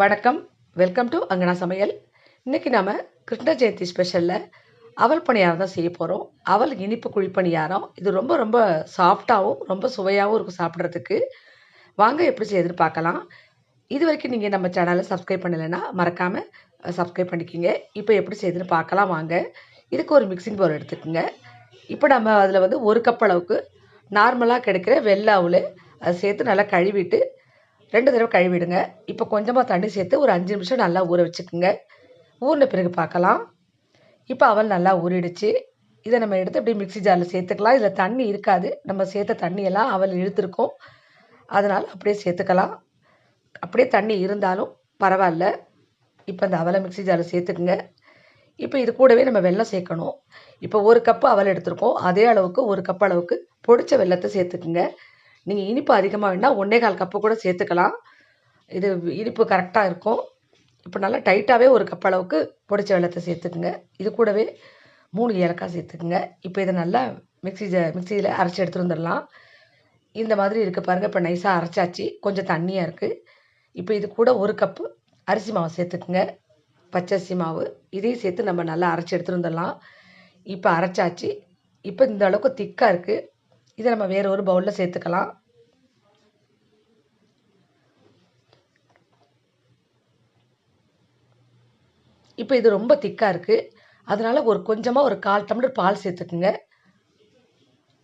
வணக்கம். Welcome to அங்கனா சமையல். இன்றைக்கி நாம் கிருஷ்ண ஜெயந்தி ஸ்பெஷலில் அவல் பணியாரம் தான் செய்ய போகிறோம் அவல் இனிப்பு குழி பணியாரம் இது ரொம்ப ரொம்ப சாஃப்டாகவும் ரொம்ப சுவையாகவும் இருக்கும் சாப்பிட்றதுக்கு. வாங்க எப்படி செய்யுதுன்னு பார்க்கலாம். இது வரைக்கும் நீங்கள் நம்ம சேனலை சப்ஸ்கிரைப் பண்ணலைன்னா மறக்காமல் சப்ஸ்கிரைப் பண்ணிக்கிங்க. இப்போ எப்படி செய்யுதுன்னு பார்க்கலாம் வாங்க. இதுக்கு ஒரு மிக்சிங் பவுல் எடுத்துக்கோங்க. இப்போ நம்ம அதில் வந்து ஒரு கப் அளவுக்கு நார்மலாக கிடைக்கிற வெள்ளை அவல் அதை சேர்த்து நல்லா கழுவிட்டு ரெண்டு தடவை கழுவிடுங்க. இப்போ கொஞ்சமாக தண்ணி சேர்த்து ஒரு அஞ்சு நிமிஷம் நல்லா ஊற வச்சுக்கோங்க. ஊறின பிறகு பார்க்கலாம். இப்போ அவல் நல்லா ஊறிடுச்சு. இதை நம்ம எடுத்து அப்படியே மிக்ஸி ஜாரில் சேர்த்துக்கலாம். இதில் தண்ணி இருக்காது. நம்ம சேர்த்த தண்ணியெல்லாம் அவல் இழுத்துருக்கோம். அதனால் அப்படியே சேர்த்துக்கலாம். அப்படியே தண்ணி இருந்தாலும் பரவாயில்ல. இப்போ இந்த அவலை மிக்ஸி ஜாரில் சேர்த்துக்குங்க. இப்போ இது கூடவே நம்ம வெல்லம் சேர்க்கணும். இப்போ ஒரு கப்பு அவல் எடுத்திருக்கோம். அதே அளவுக்கு ஒரு கப் அளவுக்கு பொடிச்ச வெல்லத்தை சேர்த்துக்குங்க. நீங்கள் இனிப்பு அதிகமாக வேணால் ஒன்றே கால் கப்பு கூட சேர்த்துக்கலாம். இது இனிப்பு கரெக்டாக இருக்கும். இப்போ நல்லா டைட்டாகவே ஒரு கப் அளவுக்கு பொடிச்ச வெள்ளத்தை சேர்த்துக்குங்க. இது கூடவே மூணு ஏலக்காய் சேர்த்துக்குங்க. இப்போ இதை நல்லா மிக்ஸி மிக்சியில் அரைச்சி எடுத்துகிட்டு வந்துடலாம். இந்த மாதிரி இருக்குது பாருங்கள் இப்போ நைஸாக அரைச்சாச்சு. கொஞ்சம் தண்ணியாக இருக்குது இப்போ இது கூட ஒரு கப்பு அரிசி மாவு சேர்த்துக்குங்க. பச்சரிசி மாவு. இதையும் சேர்த்து நம்ம நல்லா அரைச்சி எடுத்துகிட்டு வந்துடலாம். இப்போ அரைச்சாச்சு. இப்போ இந்த அளவுக்கு திக்காக இருக்குது இதை நம்ம வேறு ஒரு பவுலில் சேர்த்துக்கலாம். இப்போ இது ரொம்ப திக்காக இருக்குது அதனால் ஒரு கொஞ்சமாக ஒரு கால் டம்ளர் பால் சேர்த்துக்குங்க.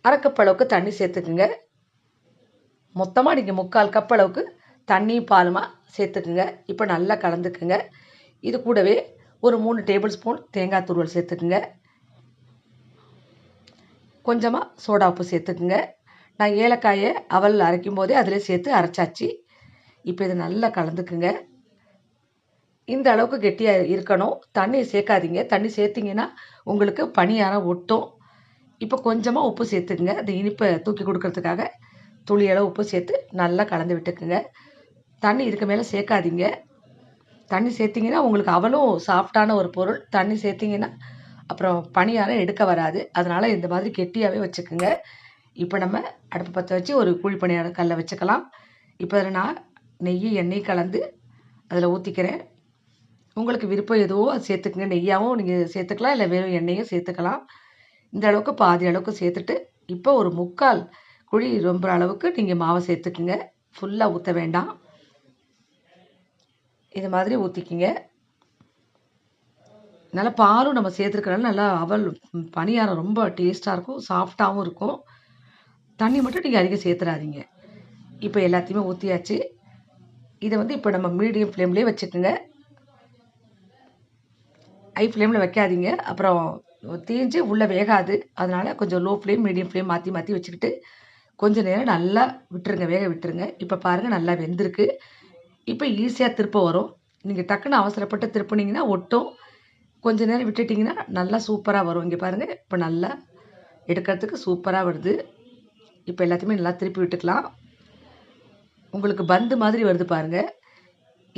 அரைக்கப் அளவுக்கு தண்ணி சேர்த்துக்குங்க. மொத்தமாக நீங்கள் முக்கால் கப் அளவுக்கு தண்ணியும் பாலுமா சேர்த்துக்குங்க. இப்போ நல்லா கலந்துக்குங்க. இது கூடவே ஒரு மூணு டேபிள் ஸ்பூன் தேங்காய் துருவல் சேர்த்துக்குங்க. கொஞ்சமாக சோடா உப்பு சேர்த்துக்குங்க. நான் ஏலக்காயை அவல் அரைக்கும் போதே அதில் சேர்த்து அரைச்சாச்சு. இப்போ இதை நல்லா கலந்துக்குங்க. இந்த அளவுக்கு கெட்டியாக இருக்கணும். தண்ணி சேர்க்காதீங்க. தண்ணி சேர்த்திங்கன்னா உங்களுக்கு பனியாரம் ஒட்டும். இப்போ கொஞ்சமாக உப்பு சேர்த்துக்குங்க. அந்த இனிப்பை தூக்கி கொடுக்கறதுக்காக துளியளவு உப்பு சேர்த்து நல்லா கலந்து விட்டுக்குங்க. தண்ணி இதுக்கு மேலே சேர்க்காதீங்க. தண்ணி சேர்த்திங்கன்னா உங்களுக்கு அவளும் சாஃப்டான ஒரு பொருள். தண்ணி சேர்த்திங்கன்னா அப்புறம் பணியாரம் எடுக்க வராது. அதனால் இந்த மாதிரி கெட்டியாகவே வச்சுக்கோங்க. இப்போ நம்ம அடுப்பு பற்ற வச்சு ஒரு குழி பணியாரம் கல்லை வச்சுக்கலாம். இப்போ அதில் நான் நெய் எண்ணெய் கலந்து அதில் ஊற்றிக்கிறேன் உங்களுக்கு விருப்பம் எதுவோ அது சேர்த்துக்குங்க. நெய்யாகவும் நீங்கள் சேர்த்துக்கலாம் இல்லை வெறும் எண்ணெயும் சேர்த்துக்கலாம். இந்த அளவுக்கு பாதி அளவுக்கு சேர்த்துட்டு இப்போ ஒரு முக்கால் குழி ரொம்ப அளவுக்கு நீங்கள் மாவை சேர்த்துக்குங்க. ஃபுல்லாக ஊற்ற வேண்டாம். இது மாதிரி ஊற்றிக்கிங்க நல்லா பாலும் நம்ம சேர்த்துருக்கனால நல்லா அவல் பணியாரம் ரொம்ப டேஸ்ட்டாக இருக்கும் சாஃப்டாகவும் இருக்கும். தண்ணி மட்டும் நீங்கள் அதிகம் சேர்த்துறாதீங்க இப்போ எல்லாத்தையுமே ஊற்றியாச்சு இதை வந்து இப்போ நம்ம மீடியம் ஃப்ளேம்லேயே வச்சுக்கோங்க. ஹை ஃப்ளேமில் வைக்காதீங்க. அப்புறம் தீஞ்சு உள்ளே வேகாது. அதனால் கொஞ்சம் லோ ஃப்ளேம் மீடியம் ஃப்ளேம் மாற்றி மாற்றி வச்சுக்கிட்டு கொஞ்சம் நேரம் நல்லா விட்டுருங்க வேக விட்டுருங்க. இப்போ பாருங்கள் நல்லா வெந்திருக்கு. இப்போ ஈஸியாக திருப்ப வரும். நீங்கள் டக்குன்னு அவசரப்பட்டு திருப்பினீங்கன்னா ஒட்டும். கொஞ்ச நேரம் விட்டுட்டிங்கன்னா நல்லா சூப்பராக வரும். இங்கே பாருங்கள் இப்போ நல்லா எடுக்கிறதுக்கு சூப்பராக வருது. இப்போ எல்லாத்தையுமே நல்லா திருப்பி விட்டுக்கலாம். உங்களுக்கு பந்து மாதிரி வருது பாருங்கள்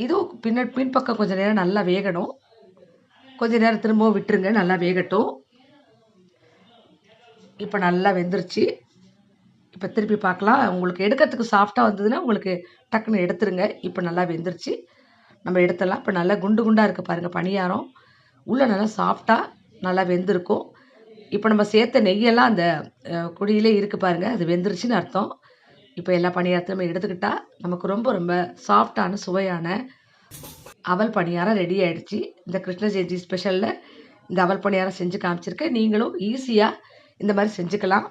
இதுவும் பின்ன பின்பக்கம் கொஞ்சம் நேரம் நல்லா வேகணும். கொஞ்சம் நேரம் திரும்பவும் விட்டுருங்க நல்லா வேகட்டும். இப்போ நல்லா வெந்துருச்சு. இப்போ திருப்பி பார்க்கலாம். உங்களுக்கு எடுக்கிறதுக்கு சாஃப்டாக வந்ததுன்னா உங்களுக்கு டக்குன்னு எடுத்துருங்க. இப்போ நல்லா வெந்துருச்சு. நம்ம எடுத்துடலாம். இப்போ நல்லா குண்டு குண்டாக இருக்குது பாருங்கள் பணியாரம். உள்ளே நல்லா சாஃப்டாக நல்லா வெந்திருக்கும். இப்போ நம்ம சேர்த்த நெய்யெல்லாம் அந்த குடியிலே இருக்குது பாருங்கள் அது வெந்துருச்சுன்னு அர்த்தம். இப்போ எல்லா பணியாரத்தையும் நம்ம எடுத்துக்கிட்டால் நமக்கு ரொம்ப ரொம்ப சாஃப்டான சுவையான அவல் பணியாரம் ரெடி ஆகிடுச்சு இந்த கிருஷ்ண ஜெயந்தி ஸ்பெஷலில் இந்த அவல் பணியாரம் செஞ்சு காமிச்சிருக்கேன். நீங்களும் ஈஸியாக இந்த மாதிரி செஞ்சுக்கலாம்.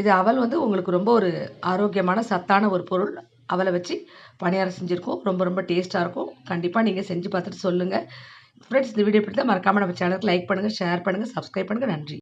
இது அவல் வந்து உங்களுக்கு ரொம்ப ஒரு ஆரோக்கியமான சத்தான ஒரு பொருள். அவலை வச்சு பணியாரம் செஞ்சுருக்கோம். ரொம்ப ரொம்ப டேஸ்ட்டாக இருக்கும். கண்டிப்பாக நீங்கள் செஞ்சு பார்த்துட்டு சொல்லுங்கள் ஃப்ரெண்ட்ஸ் இந்த வீடியோ பிடித்தா மறக்காமல் நம்ம சேனலுக்கு லைக் பண்ணுங்கள் ஷேர் பண்ணுங்கள் சப்ஸ்கிரைப் பண்ணுங்கள் நன்றி.